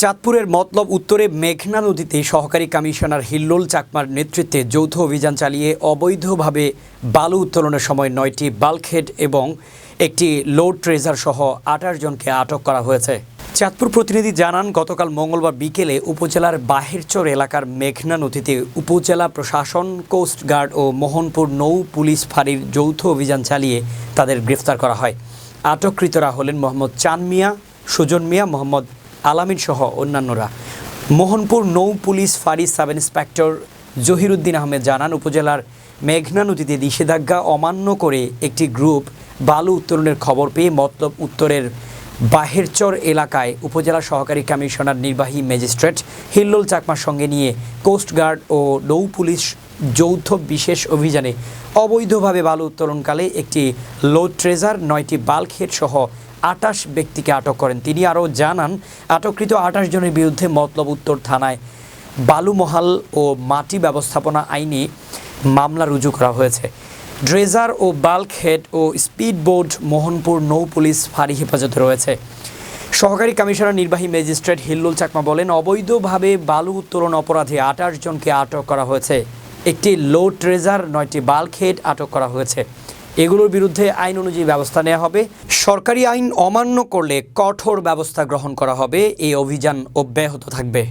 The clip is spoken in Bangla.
চাঁদপুরের মতলব উত্তরে মেঘনা নদীতে সহকারী কমিশনার হিল্লোল চাকমার নেতৃত্বে যৌথ অভিযান চালিয়ে অবৈধভাবে বালু উত্তোলনের সময় নয়টি বাল্কহেড এবং একটি লোড ট্রেজার সহ আঠাশ জনকে আটক করা হয়েছে। চাঁদপুর প্রতিনিধি জানান, গতকাল মঙ্গলবার বিকেলে উপজেলার বাহিরচর এলাকার মেঘনা নদীতে উপজেলা প্রশাসন কোস্টগার্ড ও মোহনপুর নৌ পুলিশ ফাঁড়ির যৌথ অভিযান চালিয়ে তাদের গ্রেফতার করা হয়। আটককৃতরা হলেন মোহাম্মদ চান মিয়া, সুজন মিয়া, মোহাম্মদ আলামিন সহ অন্যান্যরা। মোহনপুর নৌ পুলিশ ফাঁড়ি সাব ইন্সপেক্টর জহিরুদ্দিন আহমেদ জানান, উপজেলার মেঘনা নদীতে নিষেধাজ্ঞা অমান্য করে একটি গ্রুপ বালু উত্তোলনের খবর পেয়ে মতলব উত্তরের বাহেরচর এলাকায় উপজেলা সহকারী কমিশনার নির্বাহী ম্যাজিস্ট্রেট হিল্লোল চাকমার সঙ্গে নিয়ে কোস্টগার্ড ও নৌ পুলিশ যৌথ বিশেষ অভিযানে অবৈধভাবে বালু উত্তোলনকালে একটি লোড ট্রেজার, নয়টি বাল্কহেড সহ আটাশ ব্যক্তিকে আটক করেন। তিনি আরও জানান, আটককৃত আটাশ জনের বিরুদ্ধে মতলব উত্তর থানায় বালুমহাল ও মাটি ব্যবস্থাপনা আইনে মামলা রুজু করা হয়েছে। ড্রেজার ও বাল্কহেড ও স্পিডবোট মোহনপুর নৌ পুলিশ ফাঁড়ি হেফাজতে রয়েছে। সহকারী কমিশনার, নির্বাহী ম্যাজিস্ট্রেট হিল্লুল চাকমা বলেন, অবৈধভাবে বালু উত্তোলন অপরাধে আঠাশ জনকে আটক করা হয়েছে। একটি লো ট্রেজার নয়টি বাল্কহেড আটক করা হয়েছে। এগুলোর বিরুদ্ধে আইন অনুযায়ী ব্যবস্থা নেওয়া হবে। সরকারি আইন অমান্য করলে কঠোর ব্যবস্থা গ্রহণ করা হবে। এই অভিযান অব্যাহত থাকবে।